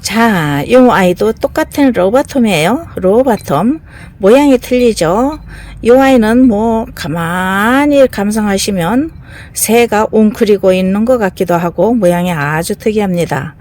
자, 이 아이도 똑같은 로바톰이에요. 로바톰. 모양이 틀리죠? 이 아이는 뭐, 가만히 감상하시면 새가 웅크리고 있는 것 같기도 하고, 모양이 아주 특이합니다.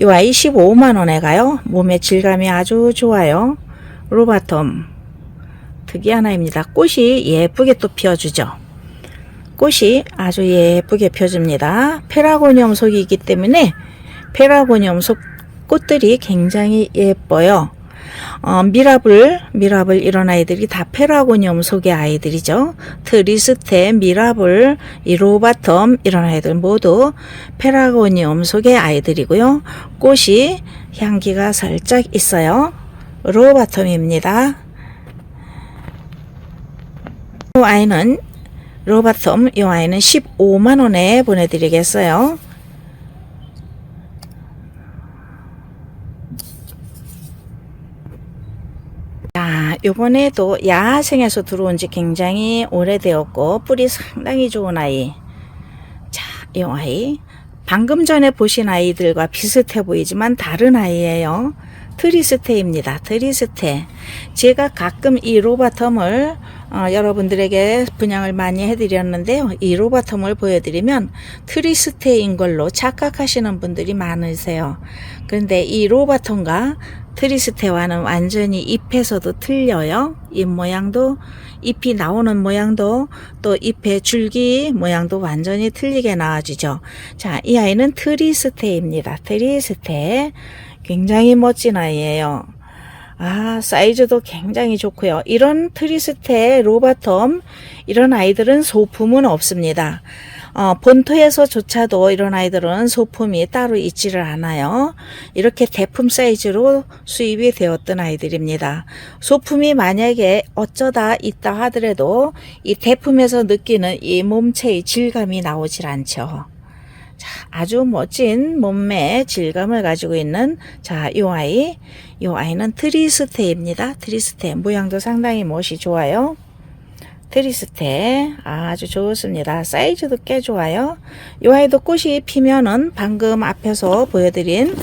이 아이 15만원에 가요. 몸의 질감이 아주 좋아요. 로바톰. 특이한 아이입니다. 꽃이 예쁘게 또 피어주죠. 꽃이 아주 예쁘게 펴줍니다. 페라고니엄 속이기 때문에 페라고니엄 속 꽃들이 굉장히 예뻐요. 어, 미라블, 미라블 이런 아이들이 다 페라고니엄 속의 아이들이죠. 트리스테, 미라블, 이 로바텀 이런 아이들 모두 페라고니엄 속의 아이들이고요. 꽃이 향기가 살짝 있어요. 로바텀입니다. 이 아이는 로바텀 이 아이는 15만 원에 보내드리겠어요. 자, 요번에도 야생에서 들어온 지 굉장히 오래되었고 뿌리 상당히 좋은 아이. 자, 이 아이 방금 전에 보신 아이들과 비슷해 보이지만 다른 아이예요. 트리스테입니다. 트리스테. 제가 가끔 이 로바텀을 어, 여러분들에게 분양을 많이 해드렸는데요. 이 로바텀을 보여드리면 트리스테인 걸로 착각하시는 분들이 많으세요. 그런데 이 로바텀과 트리스테와는 완전히 잎에서도 틀려요. 잎 모양도 잎이 나오는 모양도 또 잎의 줄기 모양도 완전히 틀리게 나와지죠. 자, 이 아이는 트리스테입니다. 트리스테. 굉장히 멋진 아이예요. 아, 사이즈도 굉장히 좋고요. 이런 트리스테, 로바텀 이런 아이들은 소품은 없습니다. 어, 본토에서조차도 이런 아이들은 소품이 따로 있지를 않아요. 이렇게 대품 사이즈로 수입이 되었던 아이들입니다. 소품이 만약에 어쩌다 있다 하더라도 이 대품에서 느끼는 이 몸체의 질감이 나오질 않죠. 자, 아주 멋진 몸매 질감을 가지고 있는 자, 이 아이. 이 아이는 트리스테입니다. 트리스테. 모양도 상당히 멋이 좋아요. 트리스테 아주 좋습니다. 사이즈도 꽤 좋아요. 이 아이도 꽃이 피면은 방금 앞에서 보여드린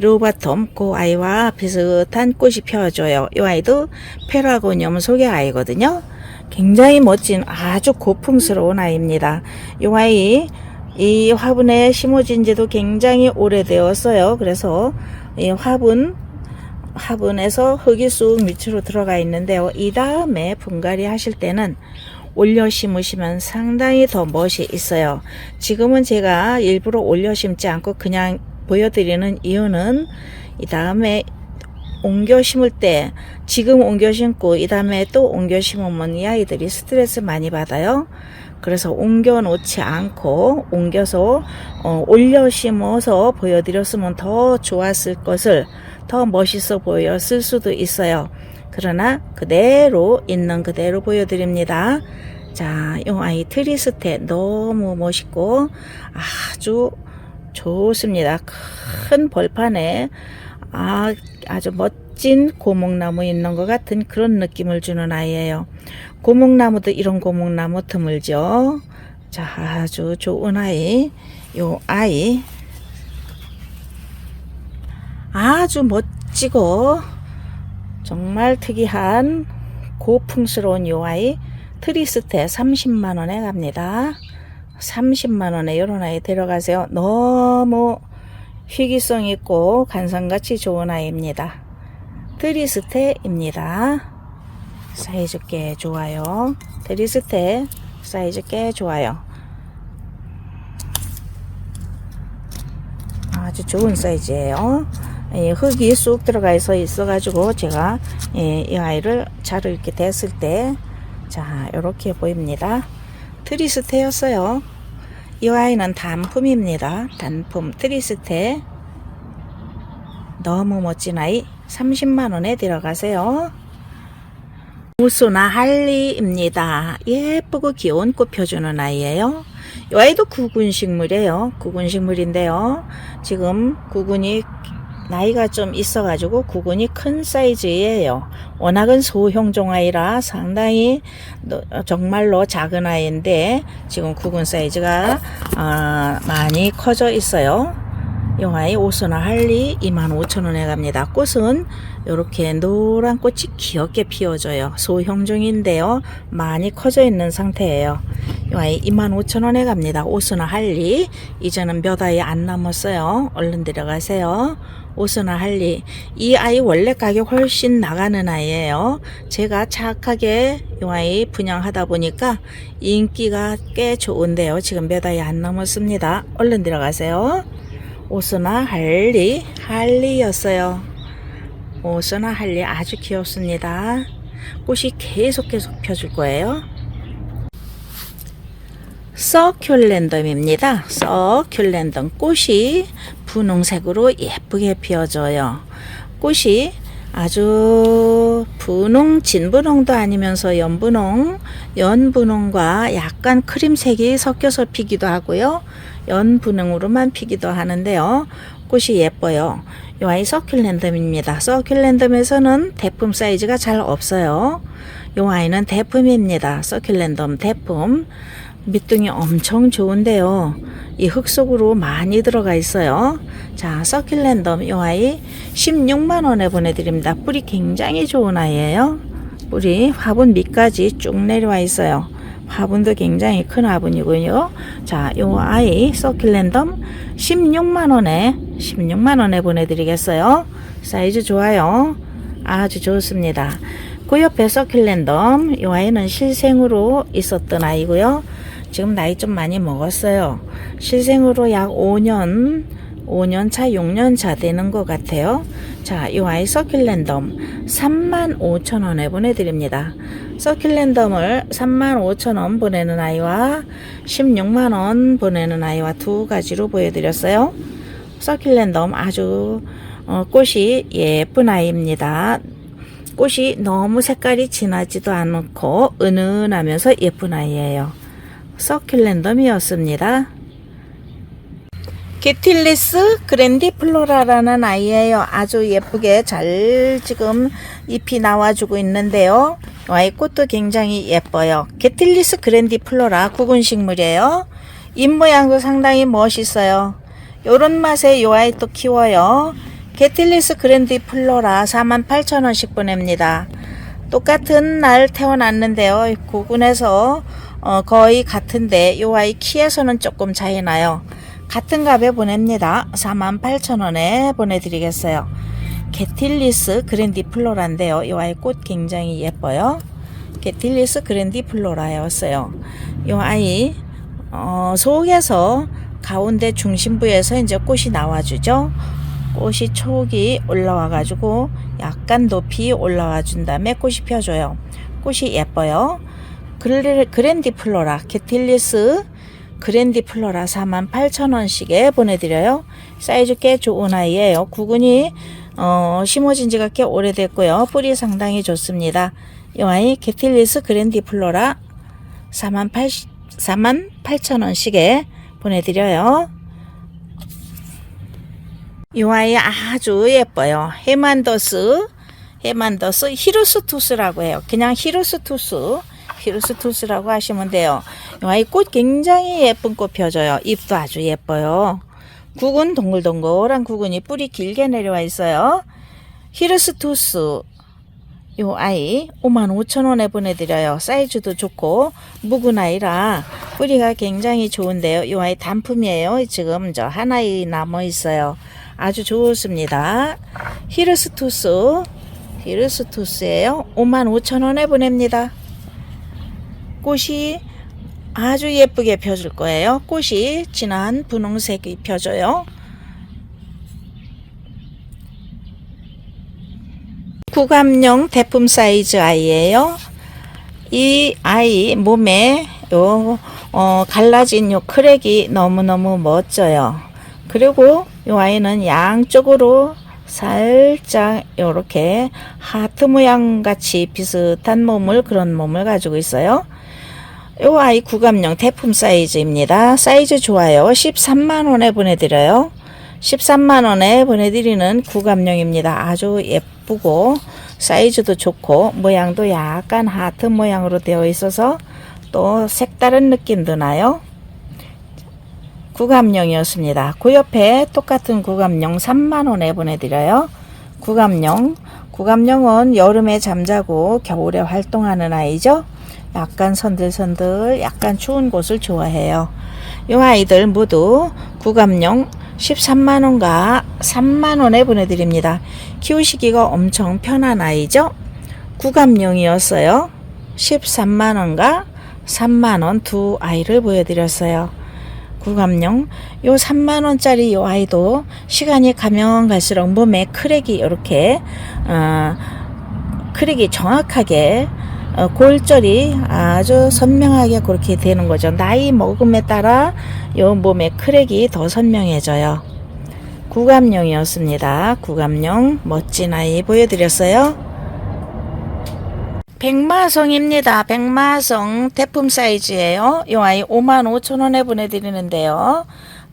로바톰 그 아이와 비슷한 꽃이 펴져요. 이 아이도 페라고니엄 속의 아이거든요. 굉장히 멋진 아주 고풍스러운 아이입니다. 이 아이 이 화분에 심어진 지도 굉장히 오래되었어요. 그래서 이 화분 화분에서 흙이 쑥 밑으로 들어가 있는데요. 이 다음에 분갈이 하실 때는 올려 심으시면 상당히 더 멋이 있어요. 지금은 제가 일부러 올려 심지 않고 그냥 보여드리는 이유는 이 다음에 옮겨 심을 때 지금 옮겨 심고 이 다음에 또 옮겨 심으면 이 아이들이 스트레스 많이 받아요. 그래서 옮겨 놓지 않고 옮겨서 어, 올려 심어서 보여드렸으면 더 좋았을 것을 더 멋있어 보였을 수도 있어요. 그러나 그대로 있는 그대로 보여드립니다. 자, 이 아이 트리스테 너무 멋있고 아주 좋습니다. 큰 벌판에 아, 아주 멋진 고목나무 있는 것 같은 그런 느낌을 주는 아이예요. 고목나무도 이런 고목나무 드물죠. 자, 아주 좋은 아이. 요 아이. 아주 멋지고 정말 특이한 고풍스러운 요 아이 트리스테 30만원에 갑니다. 30만원에 요런 아이 데려가세요. 너무 희귀성 있고 간성같이 좋은 아이입니다. 트리스테입니다. 사이즈 꽤 좋아요. 트리스테 사이즈 꽤 좋아요. 아주 좋은 사이즈예요. 예, 흙이 쑥 들어가 있어 있어가지고 제가 예, 이 아이를 자를 이렇게 댔을 때 자, 이렇게 보입니다. 트리스테였어요. 이 아이는 단품입니다. 단품 트리스테. 너무 멋진 아이. 30만원에 들어가세요. 우수나 할리입니다. 예쁘고 귀여운 꽃 펴주는 아이예요. 이 아이도 구근식물이에요. 구근식물인데요. 지금 구근이 나이가 좀 있어가지고 구근이 큰 사이즈예요. 워낙은 소형종 아이라 상당히 정말로 작은 아이인데 지금 구근 사이즈가 어, 많이 커져 있어요. 요 아이 오스나 할리 25,000원에 갑니다. 꽃은 이렇게 노란 꽃이 귀엽게 피어져요. 소형종인데요. 많이 커져 있는 상태예요. 요 아이 25,000원에 갑니다. 오스나 할리 이제는 몇 아이 안 남았어요. 얼른 들어가세요. 오스나 할리 이 아이 원래 가격 훨씬 나가는 아이예요. 제가 착하게 이 아이 분양하다 보니까 인기가 꽤 좋은데요. 지금 몇 아이 안 남았습니다. 얼른 들어가세요. 오스나 할리 할리였어요. 오스나 할리 아주 귀엽습니다. 꽃이 계속 계속 펴줄 거예요. 서큘랜덤입니다. 서큘랜덤 꽃이 분홍색으로 예쁘게 피어져요. 꽃이 아주 분홍, 진분홍도 아니면서 연분홍, 연분홍과 약간 크림색이 섞여서 피기도 하고요. 연분홍으로만 피기도 하는데요. 꽃이 예뻐요. 이 아이 서큘랜덤입니다. 서큘랜덤에서는 대품 사이즈가 잘 없어요. 이 아이는 대품입니다. 서큘랜덤 대품. 밑둥이 엄청 좋은데요. 이 흙 속으로 많이 들어가 있어요. 자, 서큘랜덤 이 아이 16만 원에 보내드립니다. 뿌리 굉장히 좋은 아이예요. 뿌리 화분 밑까지 쭉 내려와 있어요. 화분도 굉장히 큰 화분이고요. 자, 이 아이 서큘랜덤 16만 원에 16만 원에 보내드리겠어요. 사이즈 좋아요. 아주 좋습니다. 그 옆에 서큘랜덤 이 아이는 실생으로 있었던 아이고요. 지금 나이 좀 많이 먹었어요. 실생으로 약 5년, 5년 차, 6년 차 되는 것 같아요. 자, 이 아이 서큘랜덤 35,000원에 보내드립니다. 서큘랜덤을 35,000원 보내는 아이와 16만원 보내는 아이와 두 가지로 보여드렸어요. 서큘랜덤 아주 어, 꽃이 예쁜 아이입니다. 꽃이 너무 색깔이 진하지도 않고 은은하면서 예쁜 아이예요. 서큘랜덤이었습니다. 게틸리스 그랜디 플로라라는 아이예요. 아주 예쁘게 잘 지금 잎이 나와주고 있는데요. 이 아이 꽃도 굉장히 예뻐요. 게틸리스 그랜디 플로라 구근 식물이에요. 잎 모양도 상당히 멋있어요. 요런 맛에 요 아이 또 키워요. 게틸리스 그랜디 플로라 48,000원씩 보냅니다. 똑같은 날 태어났는데요. 구근에서 어, 거의 같은데 요 아이 키에서는 조금 차이 나요. 같은 값에 보냅니다. 48,000원에 보내드리겠어요. 게틸리스 그랜디 플로라인데요. 이 아이 꽃 굉장히 예뻐요. 게틸리스 그랜디 플로라였어요. 이 아이 어, 속에서 가운데 중심부에서 이제 꽃이 나와주죠. 꽃이 촉이 올라와 가지고 약간 높이 올라와 준 다음에 꽃이 펴줘요. 꽃이 예뻐요. 그레- 그랜디 플로라 게틸리스 그랜디플로라 48,000원씩에 보내드려요. 사이즈 꽤 좋은 아이예요. 구근이 어, 심어진 지가 꽤 오래됐고요. 뿌리 상당히 좋습니다. 이 아이 게틸리스 그랜디플로라 48,000원씩에 보내드려요. 이 아이 아주 예뻐요. 헤만더스, 헤만더스 히루스투스라고 해요. 그냥 히루스투스, 히루스투스라고 하시면 돼요. 이 꽃 굉장히 예쁜 꽃 펴져요. 잎도 아주 예뻐요. 국은 동글동글한 국은이 뿌리 길게 내려와 있어요. 히루스투스 요 아이 55,000원에 보내드려요. 사이즈도 좋고 묵은 아이라 뿌리가 굉장히 좋은데요. 요 아이 단품이에요. 지금 저 하나이 남아 있어요. 아주 좋습니다. 히르스투스 히르스투스예요. 55,000원에 보냅니다. 꽃이 아주 예쁘게 펴줄 거예요. 꽃이 진한 분홍색이 펴져요. 구감용 대품 사이즈 아이예요. 이 아이 몸에 요 어, 갈라진 요 크랙이 너무너무 멋져요. 그리고 이 아이는 양쪽으로 살짝 이렇게 하트 모양 같이 비슷한 몸을 그런 몸을 가지고 있어요. 이 아이 구감용 대품 사이즈입니다. 사이즈 좋아요. 13만 원에 보내드려요. 13만 원에 보내드리는 구감용입니다. 아주 예쁘고 사이즈도 좋고 모양도 약간 하트 모양으로 되어 있어서 또 색다른 느낌도 나요. 구감용이었습니다. 그 옆에 똑같은 구감용 3만원에 보내드려요. 구감용. 구감용은 여름에 잠자고 겨울에 활동하는 아이죠. 약간 선들선들, 약간 추운 곳을 좋아해요. 이 아이들 모두 구감용 13만원과 3만원에 보내드립니다. 키우시기가 엄청 편한 아이죠. 구감용이었어요. 13만원과 3만원 두 아이를 보여드렸어요. 구감용 요 3만원짜리 요 아이도 시간이 가면 갈수록 몸에 크랙이 이렇게 어, 크랙이 정확하게 어, 골절이 아주 선명하게 그렇게 되는 거죠. 나이 먹음에 따라 요 몸의 크랙이 더 선명해져요. 구감용이었습니다. 구감용 멋진 아이 보여드렸어요. 백마성입니다. 백마성 대품 사이즈예요. 이 아이 5만 5천 원에 보내드리는데요.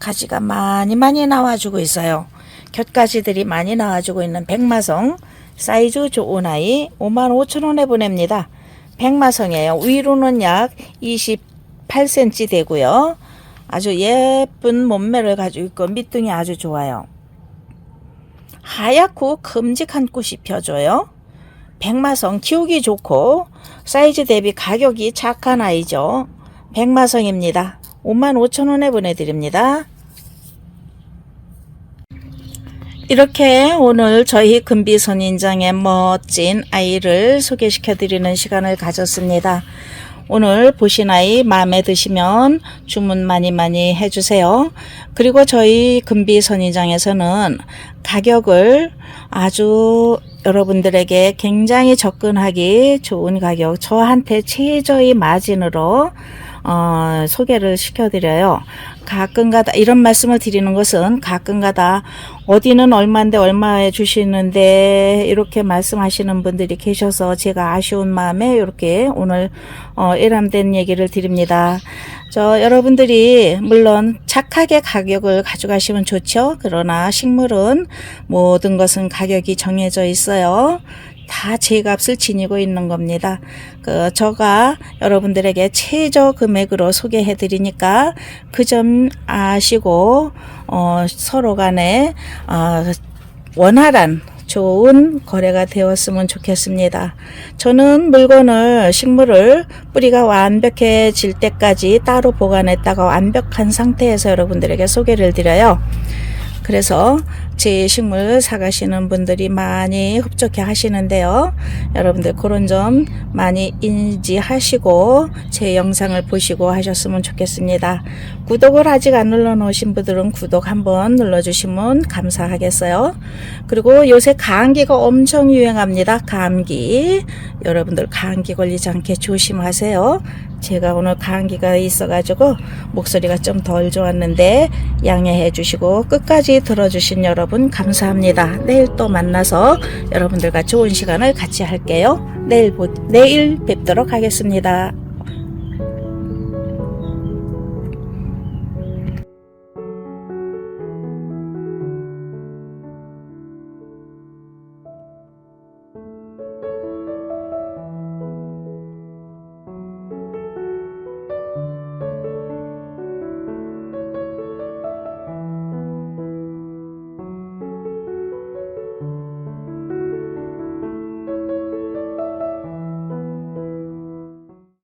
가지가 많이 많이 나와주고 있어요. 곁가지들이 많이 나와주고 있는 백마성 사이즈 좋은 아이 5만 5천 원에 보냅니다. 백마성이에요. 위로는 약 28cm 되고요. 아주 예쁜 몸매를 가지고 있고 밑둥이 아주 좋아요. 하얗고 큼직한 꽃이 펴줘요. 백마성 키우기 좋고 사이즈 대비 가격이 착한 아이죠. 백마성입니다. 55,000원에 보내드립니다. 이렇게 오늘 저희 금비선인장의 멋진 아이를 소개시켜 드리는 시간을 가졌습니다. 오늘 보신 아이 마음에 드시면 주문 많이 많이 해주세요. 그리고 저희 금비선인장에서는 가격을 아주 여러분들에게 굉장히 접근하기 좋은 가격, 저한테 최저의 마진으로 어, 소개를 시켜드려요. 가끔가다 이런 말씀을 드리는 것은 가끔가다 어디는 얼마인데 얼마에 주시는데 이렇게 말씀하시는 분들이 계셔서 제가 아쉬운 마음에 이렇게 오늘 어, 일함된 얘기를 드립니다. 저 여러분들이 물론 착하게 가격을 가져가시면 좋죠. 그러나 식물은 모든 것은 가격이 정해져 있어요. 다 제 값을 지니고 있는 겁니다. 그 저가 여러분들에게 최저 금액으로 소개해 드리니까 그 점 아시고 어, 서로 간에 어, 원활한 좋은 거래가 되었으면 좋겠습니다. 저는 물건을 식물을 뿌리가 완벽해질 때까지 따로 보관했다가 완벽한 상태에서 여러분들에게 소개를 드려요. 그래서 제 식물 사가시는 분들이 많이 흡족해 하시는데요. 여러분들 그런 점 많이 인지하시고 제 영상을 보시고 하셨으면 좋겠습니다. 구독을 아직 안 눌러 놓으신 분들은 구독 한번 눌러주시면 감사하겠어요. 그리고 요새 감기가 엄청 유행합니다. 감기. 여러분들 감기 걸리지 않게 조심하세요. 제가 오늘 감기가 있어가지고 목소리가 좀 덜 좋았는데 양해해 주시고 끝까지 들어주신 여러분 감사합니다. 내일 또 만나서 여러분들과 좋은 시간을 같이 할게요. 내일, 보, 내일 뵙도록 하겠습니다.